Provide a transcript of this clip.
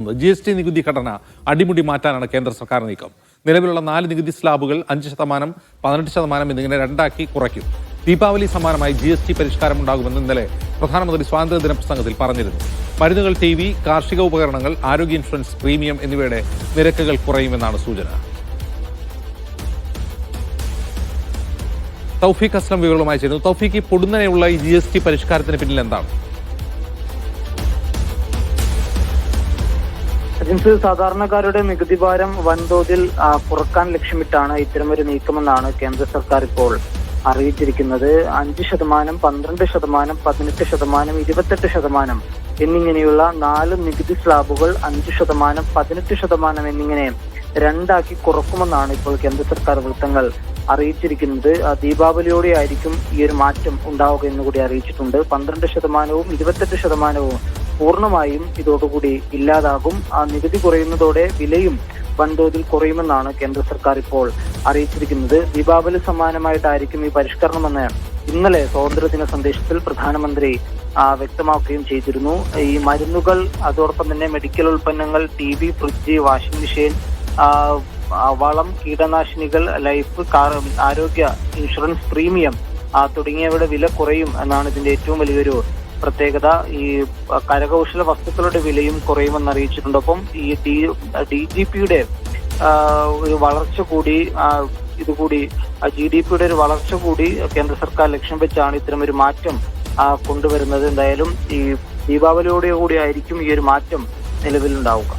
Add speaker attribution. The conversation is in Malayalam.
Speaker 1: ജി എസ് ടി നികുതി ഘടന അടിമുടി മാറ്റാനാണ് കേന്ദ്ര സർക്കാർ നീക്കം. നിലവിലുള്ള നാല് നികുതി സ്ലാബുകൾ അഞ്ച് ശതമാനം പതിനെട്ട് ശതമാനം എന്നിങ്ങനെ രണ്ടാക്കി കുറയ്ക്കും. ദീപാവലി സമാനമായി ജി എസ് ടി പരിഷ്കാരം ഉണ്ടാകുമെന്ന് ഇന്നലെ പ്രധാനമന്ത്രി സ്വാതന്ത്ര്യദിന പ്രസംഗത്തിൽ പറഞ്ഞിരുന്നു. മരുന്നുകൾ ടി വി കാർഷിക ഉപകരണങ്ങൾ ആരോഗ്യ ഇൻഷുറൻസ് പ്രീമിയം എന്നിവയുടെ നിരക്കുകൾ കുറയുമെന്നാണ് സൂചന. തൗഫീഖ് അസ്ലം വിവരങ്ങളുമായി ചേരുന്നു. തൗഫീഖ് ഈ പൊടുന്നനെയുള്ള ഈ ജി എസ് ടി പരിഷ്കാരത്തിന് പിന്നിൽ എന്താണ്?
Speaker 2: ജിൻസ് സാധാരണക്കാരുടെ നികുതി ഭാരം വൻതോതിൽ കുറയ്ക്കാൻ ലക്ഷ്യമിട്ടാണ് ഇത്തരമൊരു നീക്കമെന്നാണ് കേന്ദ്ര സർക്കാർ ഇപ്പോൾ അറിയിച്ചിരിക്കുന്നത്. അഞ്ച് ശതമാനം പന്ത്രണ്ട് ശതമാനം പതിനെട്ട് ശതമാനം ഇരുപത്തെട്ട് ശതമാനം എന്നിങ്ങനെയുള്ള നാല് നികുതി സ്ലാബുകൾ അഞ്ച് ശതമാനം പതിനെട്ട് ശതമാനം എന്നിങ്ങനെ രണ്ടാക്കി കുറക്കുമെന്നാണ് ഇപ്പോൾ കേന്ദ്ര സർക്കാർ വൃത്തങ്ങൾ അറിയിച്ചിരിക്കുന്നത്. ദീപാവലിയോടെ ആയിരിക്കും ഈ ഒരു മാറ്റം ഉണ്ടാവുക എന്ന് കൂടി അറിയിച്ചിട്ടുണ്ട്. പന്ത്രണ്ട് ശതമാനവും ഇരുപത്തെട്ട് ശതമാനവും പൂർണമായും ഇതോടുകൂടി ഇല്ലാതാകും. ആ നികുതി കുറയുന്നതോടെ വിലയും വൻതോതിൽ കുറയുമെന്നാണ് കേന്ദ്ര സർക്കാർ ഇപ്പോൾ അറിയിച്ചിരിക്കുന്നത്. ദീപാവലി സമാനമായിട്ടായിരിക്കും ഈ പരിഷ്കരണമെന്ന് ഇന്നലെ സ്വാതന്ത്ര്യദിന സന്ദേശത്തിൽ പ്രധാനമന്ത്രി വ്യക്തമാക്കുകയും ചെയ്തിരുന്നു. ഈ മരുന്നുകൾ അതോടൊപ്പം തന്നെ മെഡിക്കൽ ഉൽപ്പന്നങ്ങൾ T V fridge washing machine വളം കീടനാശിനികൾ ലൈഫ് കാർ ആരോഗ്യ ഇൻഷുറൻസ് പ്രീമിയം തുടങ്ങിയവയുടെ വില കുറയും എന്നാണ് ഇതിന്റെ ഏറ്റവും വലിയൊരു പ്രത്യേകത ഈ കരകൗശല വസ്തുക്കളുടെ വിലയും കുറയുമെന്ന് അറിയിച്ചിട്ടുണ്ട്. ഒപ്പം ഈ ഡി ജി പിയുടെ ഒരു വളർച്ച കൂടി ഇതുകൂടി ജി ഡി പിയുടെ ഒരു വളർച്ച കൂടി കേന്ദ്ര സർക്കാർ ലക്ഷ്യം വെച്ചാണ് ഇത്തരം ഒരു മാറ്റം കൊണ്ടുവരുന്നത്. എന്തായാലും ഈ ദീപാവലിയോടെ കൂടി ആയിരിക്കും ഈ ഒരു മാറ്റം നിലവിലുണ്ടാവുക.